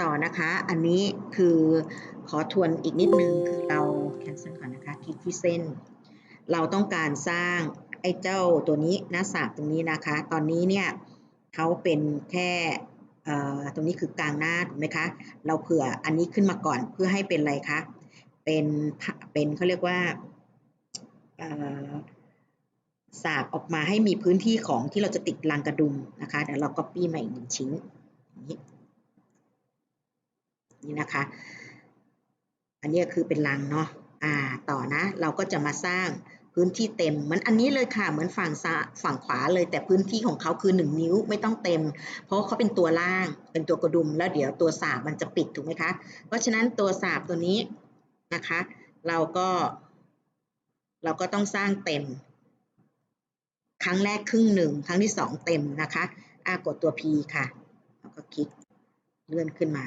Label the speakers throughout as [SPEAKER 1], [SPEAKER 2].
[SPEAKER 1] ต่อนะคะอันนี้คือขอทวนอีกนิดนึงคือเรา cancel ก่อนนะคะคลิกที่เส้น เราต้องการสร้างไอ้เจ้าตัวนี้หน้าสามตรงนี้นะคะ ตอนนี้เนี่ยเขาเป็นแค่ตรงนี้คือกลางหน้าถูกไหมคะ เราเผื่ออันนี้ขึ้นมาก่อนเพื่อให้เป็นอะไรคะ เป็นเป็นเขาเรียกว่าสาบออกมาให้มีพื้นที่ของที่เราจะติดรังกระดุมนะคะเดี๋ยวเราก็ปี้มาอีกหนึ่งชิ้นนี้ นี่นะคะ อันนี้คือเป็นรังเนาะอ่าต่อนะเราก็จะมาสร้างพื้นที่เต็มเหมือนอันนี้เลยค่ะเหมือนฝั่งซ้ายฝั่งขวาเลยแต่พื้นที่ของเขาคือ 1 นิ้วไม่ต้องเต็ม เพราะเขาเป็นตัวล่างเป็นตัวกระดุมแล้วเดี๋ยวตัวสาบมันจะปิดถูกไหมคะเพราะฉะนั้นตัวสาบตัวนี้นะคะ เราก็ เราก็ต้องสร้างเต็ม ครั้งแรกครึ่งหนึ่งครั้งที่สองเต็มนะคะอากดตัว P ค่ะแล้วก็คลิกเลื่อนขึ้นมา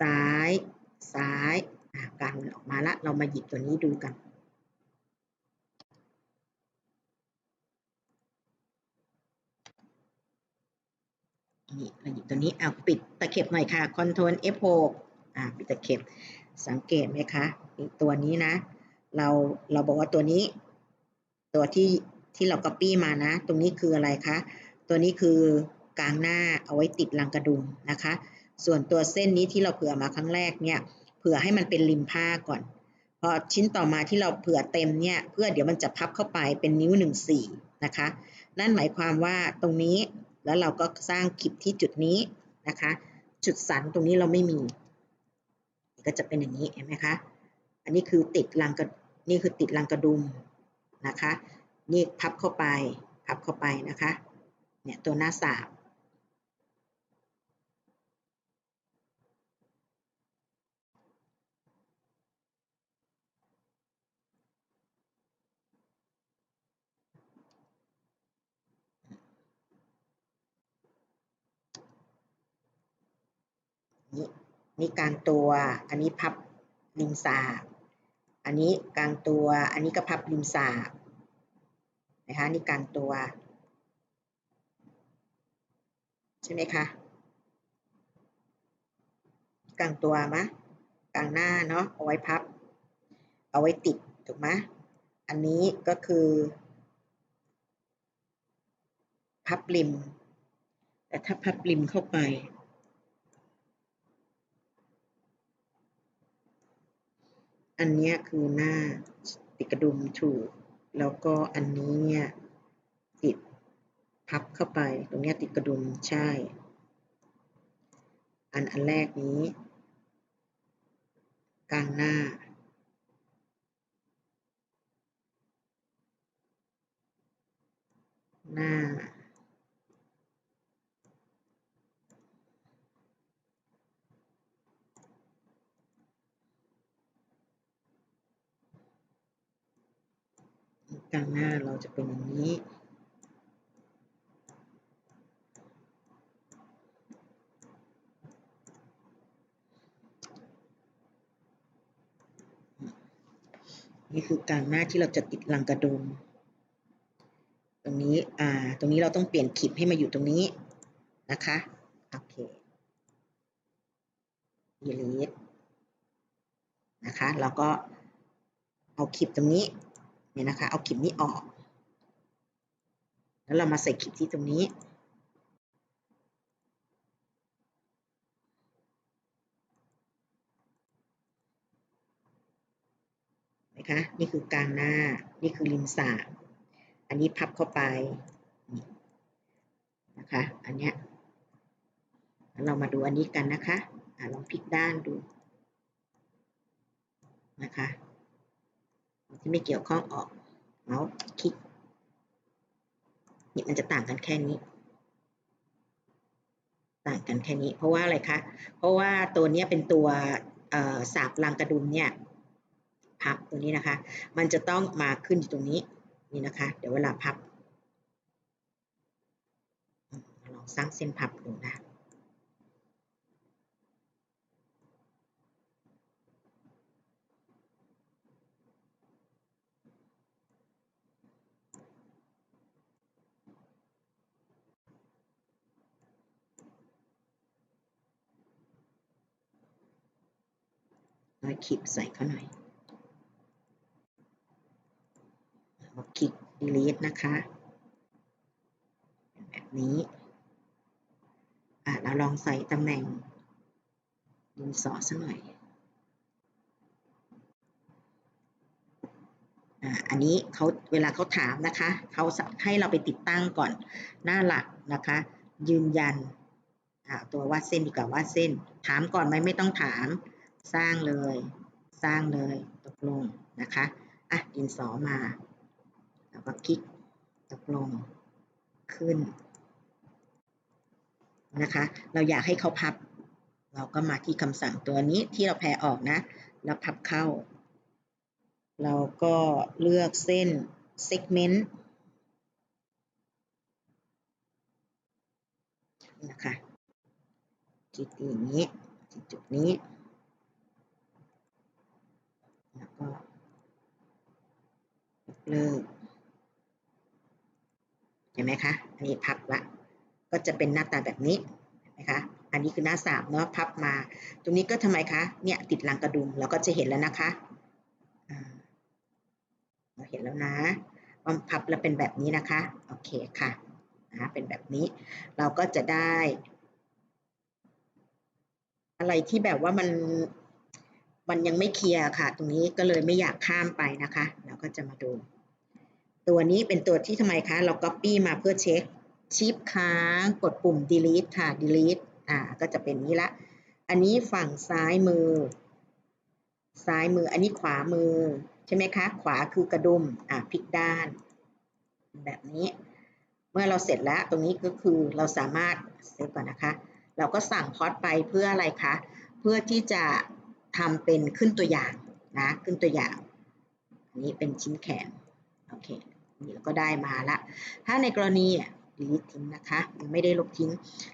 [SPEAKER 1] ซ้ายซ้ายกลางมันออกมาละเรามาหยิบตัวนี้ดูกัน นี่เราหยิบตัวนี้เอาปิดตะเข็บหน่อยค่ะ Ctrl F6 อ่าปิดตะเข็บสังเกตไหมคะอีกตัวนี้นะ เราเราบอกว่าตัวนี้ ตัวที่ที่เรา copy มานะ ตรงนี้คืออะไรคะ ตัวนี้คือกลางหน้าเอาไว้ติดลังกระดุมนะคะ ส่วนตัวเส้นนี้ที่เราเผื่อมาครั้งแรกเนี่ยเผื่อให้มันเป็นริมผ้าก่อน พอชิ้นต่อมาที่เราเผื่อเต็มเนี่ยเพื่อเดี๋ยวมันจะพับเข้าไปเป็นนิ้วหนึ่งสี่นะคะ นั่นหมายความว่าตรงนี้แล้วเราก็สร้างคลิปที่จุดนี้นะคะ จุดสันตรงนี้เราไม่มีก็จะเป็นอย่างนี้เห็นไหมคะอันนี้คือติดลังกระนี่คือติดลังกระดุมนะคะ นี่พับเข้าไปพับเข้าไปนะคะ เนี่ยตัวหน้าสาบนี่ นี่กลางตัว อันนี้พับริมสาบอันนี้กลางตัว อันนี้ก็พับริมสาบนะคะนี่กลางตัว ใช่ไหมคะกลางตัวมะกลางหน้าเนาะเอาไว้พับ เอาไว้ติดถูกไหมอันนี้ก็คือ พับริม แต่ถ้าพับริมเข้าไป อันนี้คือหน้าติดกระดุมถูก แล้วก็อันนี้เนี่ยติดพับเข้าไป ตรงนี้ติดกระดุมใช่ อันอันแรกนี้ กลางหน้า หน้า กลางหน้าเราจะเป็นอย่างนี้ นี่คือกลางหน้าที่เราจะติดลังกระดุมตรงนี้ อ่า ตรงนี้เราต้องเปลี่ยนขีดให้มาอยู่ตรงนี้นะคะ โอเคยีลีดนะคะเราก็เอาคลิปตรงนี้ เนี่ยนะคะ เอาคลิปนี้ออก แล้วเรามาใส่คลิปที่ตรงนี้ นะคะ นี่คือกลางหน้า นี่คือริมสาบอันนี้พับเข้าไป นะคะ อันเนี้ยเรามาดูอันนี้กันนะคะอลองพลิกด้านดู นะคะ ที่ไม่เกี่ยวข้องออกเมาส์คลิกนี่มันจะต่างกันแค่นี้ ต่างกันแค่นี้ เพราะว่าอะไรคะ เพราะว่าตัวนี้เป็นตัวสาบรังกระดุมเนี่ยพับตัวนี้นะคะ มันจะต้องมาขึ้นอยู่ตรงนี้นี่นะคะ เดี๋ยวเวลาพับลองสร้างเส้นพับดูนะ น้ อยคลิปใส่เขาหน่อยแล้วคลิก delete นะคะ แบบนี้อะเราลองใส่ตำแหน่งดินสอสักหน่อยอันนี้เขาเวลาเขาถามนะคะเขาให้เราไปติดตั้งก่อนหน้าหลักนะคะ ยืนยันตัววาดเส้นดีกว่าวาดเส้น ถามก่อนไหมไม่ต้องถาม สร้างเลย สร้างเลยตกลงนะคะอะดินสอมา แล้วก็คลิกตกลงขึ้นนะคะ เราอยากให้เขาพับ เราก็มาที่คำสั่งตัวนี้ที่เราแพรออกนะ แล้วพับเข้า เราก็เลือกเส้น segment นะคะคลิกที่อย่างนี้จุดนี้ แล้วก็ยกเลิกเห็นไหมคะ อันนี้พับละ ก็จะเป็นหน้าตาแบบนี้เห็นไหมคะ อันนี้คือหน้าสามเนาะพับมา ตรงนี้ก็ทำไมคะ เนี่ยติดหลังกระดุมเราก็จะเห็นแล้วนะคะเราเห็นแล้วนะว่าพับแล้วเป็นแบบนี้นะคะ โอเคค่ะนะเป็นแบบนี้ เราก็จะได้ อะไรที่แบบว่ามัน มันยังไม่เคลียร์ค่ะ ตรงนี้ก็เลยไม่อยากข้ามไปนะคะ เราก็จะมาดู ตัวนี้เป็นตัวที่ทำไมคะ เรา Copy มาเพื่อเช็คชิปค้างกดปุ่ม delete ค่ะ delete อ่า ก็จะเป็นนี้ละ อันนี้ฝั่งซ้ายมือ ซ้ายมือ อันนี้ขวามือ ใช่ไหมคะ ขวาคือกระดุม อ่าพลิกด้าน แบบนี้ เมื่อเราเสร็จแล้ว ตรงนี้ก็คือเราสามารถเซฟก่อนนะคะ เราก็สั่งพอดไปเพื่ออะไรคะ เพื่อที่จะ ทำเป็นขึ้นตัวอย่างนะขึ้นตัวอย่างอันนี้เป็นชิ้นแขนโอเคนี่เราก็ได้มาละถ้าในกรณีอะ delete ทิ้งนะคะยังไม่ได้ลบทิ้ง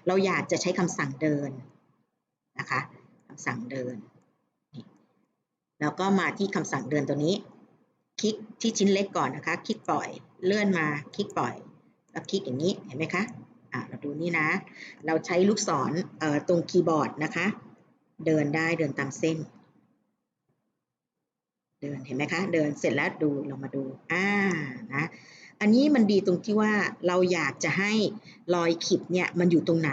[SPEAKER 1] เราอยากจะใช้คำสั่งเดินนะคะคำสั่งเดินนี่แล้วก็มาที่คำสั่งเดินตัวนี้ คลิกที่ชิ้นเล็กก่อนนะคะ คลิกปล่อยเลื่อนมาคลิกปล่อยแล้วคลิกอย่างนี้เห็นไหมคะอ่าเราดูนี่นะ เราใช้ลูกศรเอ่อตรงคีย์บอร์ดนะคะ เดินได้เดินตามเส้น เดินเห็นไหมคะ เดินเสร็จแล้วดูเรามาดูอ่านะอันนี้มันดีตรงที่ว่าเราอยากจะให้รอยขีดเนี่ยมันอยู่ตรงไหน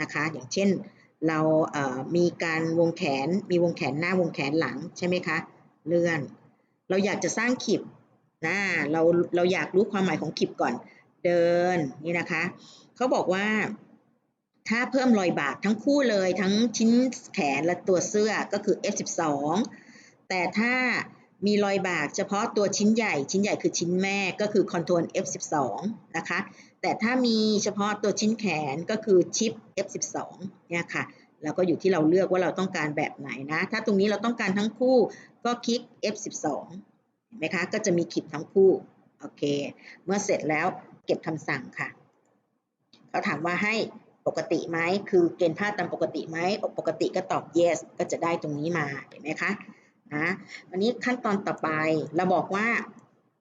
[SPEAKER 1] นะคะ อย่างเช่นเราเอ่อมีการวงแขนมีวงแขนหน้าวงแขนหลังใช่ไหมคะเลื่อน เราอยากจะสร้างขีดนะเราเราอยากรู้ความหมายของขีดก่อนเดินนี่นะคะเขาบอกว่า ถ้าเพิ่มรอยบากทั้งคู่เลยทั้งชิ้นแขนและตัวเสื้อก็คือ F12 แต่ถ้ามีรอยบากเฉพาะตัวชิ้นใหญ่ ชิ้นใหญ่คือชิ้นแม่ก็คือ Control F12 นะคะ แต่ถ้ามีเฉพาะตัวชิ้นแขนก็คือชิป F12 เนี่ยค่ะ แล้วก็อยู่ที่เราเลือกว่าเราต้องการแบบไหนนะ ถ้าตรงนี้เราต้องการทั้งคู่ก็คลิก F12 เห็นไหมคะ ก็จะมีคลิปทั้งคู่ โอเค เมื่อเสร็จแล้วเก็บคำสั่งค่ะ เขาถามว่าให้ ปกติไหมคือเกณฑ์ค่าตามปกติไหมปกติก็ตอบ yes ก็จะได้ตรงนี้มาเห็นไหมคะนะวันนี้ขั้นตอนต่อไปเราบอกว่า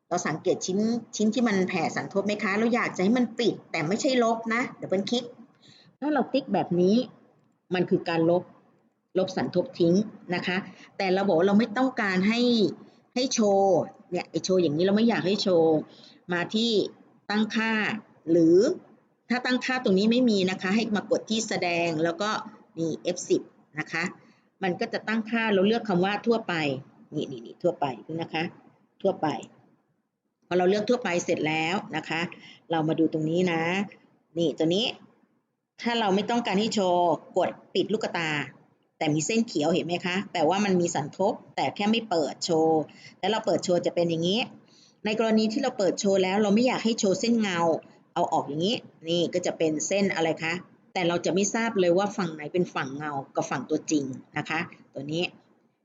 [SPEAKER 1] เราสังเกตชิ้นชิ้นที่มันแผ่สันทบไหมคะ เราอยากจะให้มันปิดแต่ไม่ใช่ลบนะ เดี๋ยวเป็นคลิก ถ้าเราติ๊กแบบนี้มันคือการลบลบสันทบทิ้งนะคะ แต่เราบอกเราไม่ต้องการให้ให้โชว์เนี่ยไอโชว์อย่างนี้เราไม่อยากให้โชว์มาที่ตั้งค่าหรือ ถ้าตั้งค่าตรงนี้ไม่มีนะคะ ให้มากดที่แสดงแล้วก็นี่ F10 นะคะ มันก็จะตั้งค่าเราเลือกคำว่าทั่วไปนี่นี่นี่ทั่วไปนะคะ ทั่วไป พอเราเลือกทั่วไปเสร็จแล้วนะคะ เรามาดูตรงนี้นะ นี่ตัวนี้ ถ้าเราไม่ต้องการให้โชว์กดปิดลูกตา แต่มีเส้นเขียวเห็นไหมคะแปลว่ามันมีสันทบ แต่แค่ไม่เปิดโชว์แล้วเราเปิดโชว์จะเป็นอย่างนี้ ในกรณีที่เราเปิดโชว์แล้ว เราไม่อยากให้โชว์เส้นเงา เอาออกอย่างนี้ นี่ก็จะเป็นเส้นอะไรคะ แต่เราจะไม่ทราบเลยว่าฝั่งไหนเป็นฝั่งเงากับฝั่งตัวจริงนะคะ ตัวนี้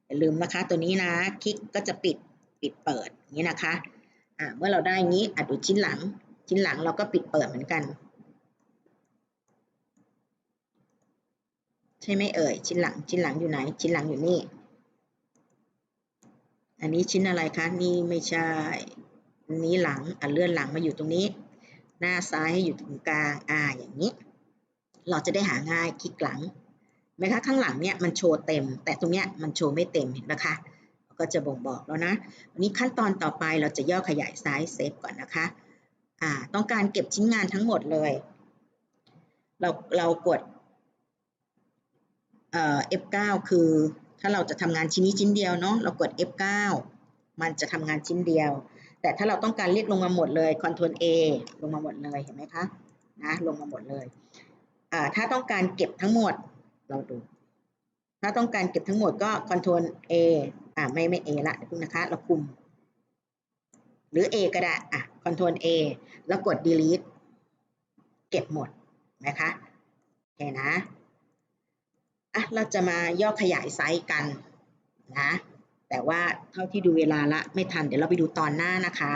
[SPEAKER 1] อย่าลืมนะคะตัวนี้นะคลิกก็จะปิดปิดเปิดอย่างนี้นะคะอ่าเมื่อเราได้อย่างนี้อะดูชิ้นหลัง ชิ้นหลังเราก็ปิดเปิดเหมือนกัน ใช่ไหมเอ่ยชิ้นหลังชิ้นหลังอยู่ไหน ชิ้นหลังอยู่นี่อันนี้ชิ้นอะไรคะ นี่ไม่ใช่นนี้หลังอะเลื่อนหลังมาอยู่ตรงนี้ หน้าซ้ายให้อยู่ตรงกลางอ่าอย่างนี้ เราจะได้หาง่ายคลิกหลังไหมคะข้างหลังเนี่ยมันโชว์เต็ม แต่ตรงเนี้ยมันโชว์ไม่เต็มเห็นไหมคะก็จะบ่งบอกแล้วนะวันนี้ขั้นตอนต่อไปเราจะย่อขยายไซส์เซฟก่อนนะคะอ่าต้องการเก็บชิ้นงานทั้งหมดเลย เราเรากดเอ่อ F9 คือถ้าเราจะทำงานชิ้นนี้ชิ้นเดียวเนาะเรากด F9 มันจะทำงานชิ้นเดียว แต่ถ้าเราต้องการเรียกลงมาหมดเลย Ctrl A ลงมาหมดเลย เห็นไหมคะ นะ ลงมาหมดเลย อ่า ถ้าต้องการเก็บทั้งหมด เราดู ถ้าต้องการเก็บทั้งหมดก็ Ctrl A อ่า ไม่ ไม่ A ละเดี๋ยวนะคะ เราคุม หรือ A ก็ได้ อะ Ctrl A แล้วกด delete เก็บหมด นะคะโอเคนะ อะ เราจะมาย่อขยายไซส์กันนะ แต่ว่าเท่าที่ดูเวลาละไม่ทัน เดี๋ยวเราไปดูตอนหน้านะคะ